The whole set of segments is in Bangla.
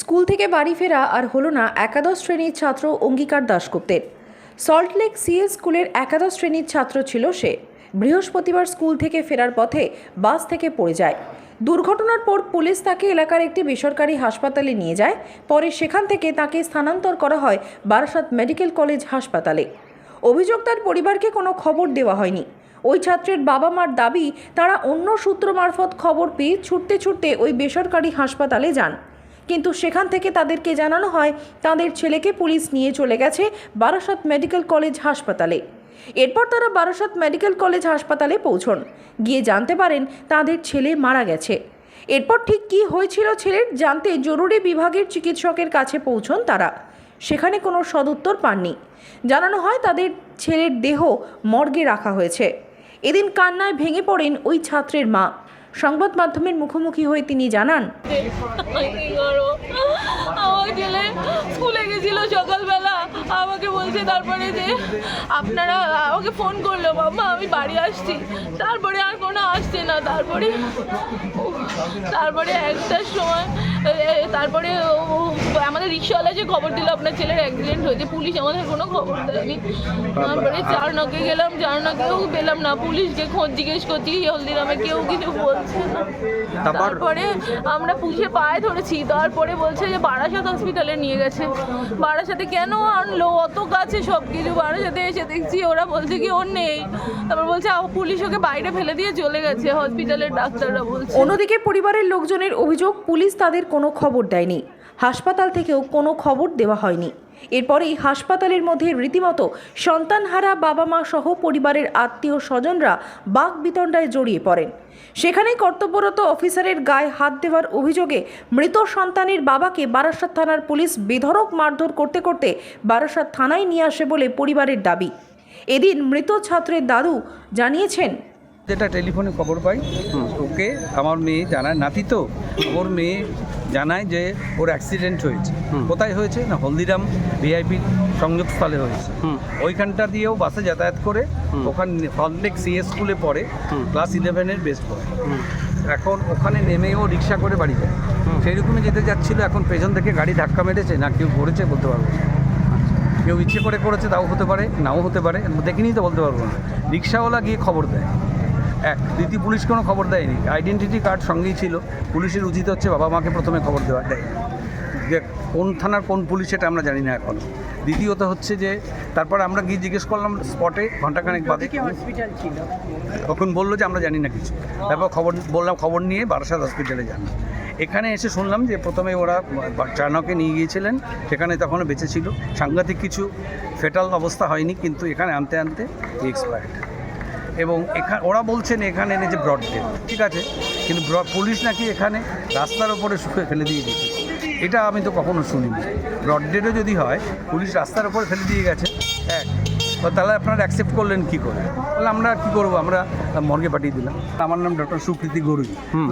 স্কুল থেকে বাড়ি ফেরা আর হলো না একাদশ শ্রেণির ছাত্র অঙ্গীকার দাশগুপ্তের। সল্টলেক সিএল স্কুলের একাদশ শ্রেণির ছাত্র ছিল সে। বৃহস্পতিবার স্কুল থেকে ফেরার পথে বাস থেকে পড়ে যায়। দুর্ঘটনার পর পুলিশ তাকে এলাকার একটি বেসরকারি হাসপাতালে নিয়ে যায়। পরে সেখান থেকে তাকে স্থানান্তর করা হয় বারাসাত মেডিকেল কলেজ হাসপাতালে। অভিযোগ তার পরিবারকে কোনো খবর দেওয়া হয়নি। ওই ছাত্রের বাবা মার দাবি, তারা অন্য সূত্র মারফত খবর পেয়ে ছুটতে ছুটতে ওই বেসরকারি হাসপাতালে যান। কিন্তু সেখান থেকে তাদেরকে জানানো হয়, তাদের ছেলেকে পুলিশ নিয়ে চলে গেছে বারাসাত মেডিকেল কলেজ হাসপাতালে। এরপর তারা বারাসাত মেডিকেল কলেজ হাসপাতালে পৌঁছন। গিয়ে জানতে পারেন তাদের ছেলে মারা গেছে। এরপর ঠিক কী হয়েছিল ছেলের জানতে জরুরি বিভাগের চিকিৎসকের কাছে পৌঁছন তারা। সেখানে কোনো সদুত্তর পাননি। জানানো হয় তাদের ছেলের দেহ মর্গে রাখা হয়েছে। এদিন কান্নায় ভেঙে পড়েন ওই ছাত্রের মা। সংবাদ মাধ্যমের মুখোমুখি হয়ে তিনি জানান, আমার ছেলে স্কুলে গেছিল সকালবেলা, আমাকে বলছে তারপরে যে আপনারা আমাকে ফোন করল, মাম্মা, আমি বাড়ি আসছি। তারপরে আর কোনো আসছে না। তারপরে তারপরে একটার সময় তারপরে ও আমাদের রিক্সাওয়ালা যে খবর দিল আপনার ছেলের অ্যাক্সিডেন্ট হয়েছে পুলিশ আমাদের কোনো খবর দেয়নি। তারপরে চারনাকে গেলাম চারনাকেও পেলাম না। পুলিশকে খোঁজ জিজ্ঞেস করছি হলদিরামে কেউ কিছু বলছে না? তারপরে? আমরা পুলিশে পায়ে ধরেছি। তারপরে বলছে যে বারাসাত হসপিটালে নিয়ে গেছে। বারাসাতে কেন আনলো? অত কাছে সব কিছু বারাসাতে এসে দেখছি ওরা বলছে কি ওর নেই। তারপর বলছে পুলিশ ওকে বাইরে ফেলে দিয়ে চলে গেছে। হসপিটালের ডাক্তাররা বলছে। অন্যদিকে পরিবারের লোকজনের অভিযোগ পুলিশ তাদের কোনো খবর দেয়নি। হাসপাতাল থেকেও কোনো খবর দেওয়া হয়নি। এরপরেই হাসপাতালের মধ্যে রীতিমতো সন্তানহারা বাবা মা সহ পরিবারের আত্মীয় স্বজনরা বাক বিতণ্ডায় জড়িয়ে পড়েন। সেখানেই কর্তব্যরত অফিসারের গায়ে হাত দেওয়ার অভিযোগে মৃত সন্তানের বাবাকে বারাসাত থানার পুলিশ বেধড়ক মারধর করতে করতে বারাসাত থানায় নিয়ে আসে বলে পরিবারের দাবি। এদিন মৃত ছাত্রের দাদু জানিয়েছেন যেটা টেলিফোনে খবর পাই ওকে আমার মেয়ে জানায় নাতি তো ওর মেয়ে জানায় যে ওর অ্যাক্সিডেন্ট হয়েছে। কোথায় হয়েছে? না হলদিরাম ভিআইপি সংযোগস্থলে হয়েছে। ওইখানটা দিয়েও বাসে যাতায়াত করে ওখানে হলটেক সিএস স্কুলে পড়ে ক্লাস ইলেভেনের বেস্ট পড়ে এখন ওখানে নেমে ও রিক্সা করে বাড়ি যায়। সেই রকমই যেতে যাচ্ছিল এখন পেছন থেকে গাড়ি ধাক্কা মেরেছে না কেউ করেছে বলতে পারব না। কেউ ইচ্ছে করে করেছে তাও হতে পারে নাও হতে পারে দেখিনি তো বলতে পারব না। রিক্সাওয়ালা গিয়ে খবর দেয়। এক দ্বিতীয় পুলিশ কোনো খবর দেয়নি। আইডেন্টিটি কার্ড সঙ্গেই ছিল। পুলিশের উচিত হচ্ছে বাবা মাকে প্রথমে খবর দেওয়া দেয় যে কোন থানার কোন পুলিশ সেটা আমরা জানি না এখন। দ্বিতীয়ত হচ্ছে যে তারপর আমরা গিয়ে জিজ্ঞেস করলাম স্পটে ঘন্টাখানেক বাদে। তখন বলল যে আমরা জানি না কিছু। তারপর খবর বললাম খবর নিয়ে বারাসাত হসপিটালে যান। এখানে এসে শুনলাম যে প্রথমে ওরা চানকে নিয়ে গিয়েছিলেন। সেখানে তখনও বেঁচে ছিল। সাংঘাতিক কিছু ফেটাল অবস্থা হয়নি কিন্তু এখানে আনতে আনতে এক্সপায়ার্ড এবং এখানে ওরা বলছেন এখানে এনেছে ব্রড ডেট ঠিক আছে? কিন্তু পুলিশ নাকি এখানে রাস্তার ওপরে শুকে ফেলে দিয়ে গেছে। এটা আমি তো কখনো শুনিনি। ব্রড ডেটও যদি হয় পুলিশ রাস্তার ওপরে ফেলে দিয়ে গেছে এক তো তাহলে আপনারা অ্যাকসেপ্ট করলেন কি করে? বলে আমরা কি করব? আমরা মর্গে পাঠিয়ে দিলাম। আমার নাম ডক্টর সুকৃতি গরুই।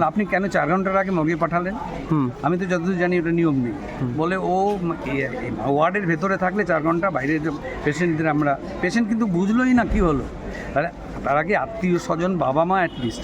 আপনি কেন চার ঘণ্টার আগে মর্গে পাঠালেন? আমি তো যতদূর জানি ওটা নিয়ম নেই। বলে ও ওয়ার্ডের ভেতরে থাকলে চার ঘণ্টা বাইরে পেশেন্টদের আমরা পেশেন্ট কিন্তু বুঝলোই না কি হলো। তাহলে তার কি আত্মীয় স্বজন বাবা মা অ্যাটলিস্ট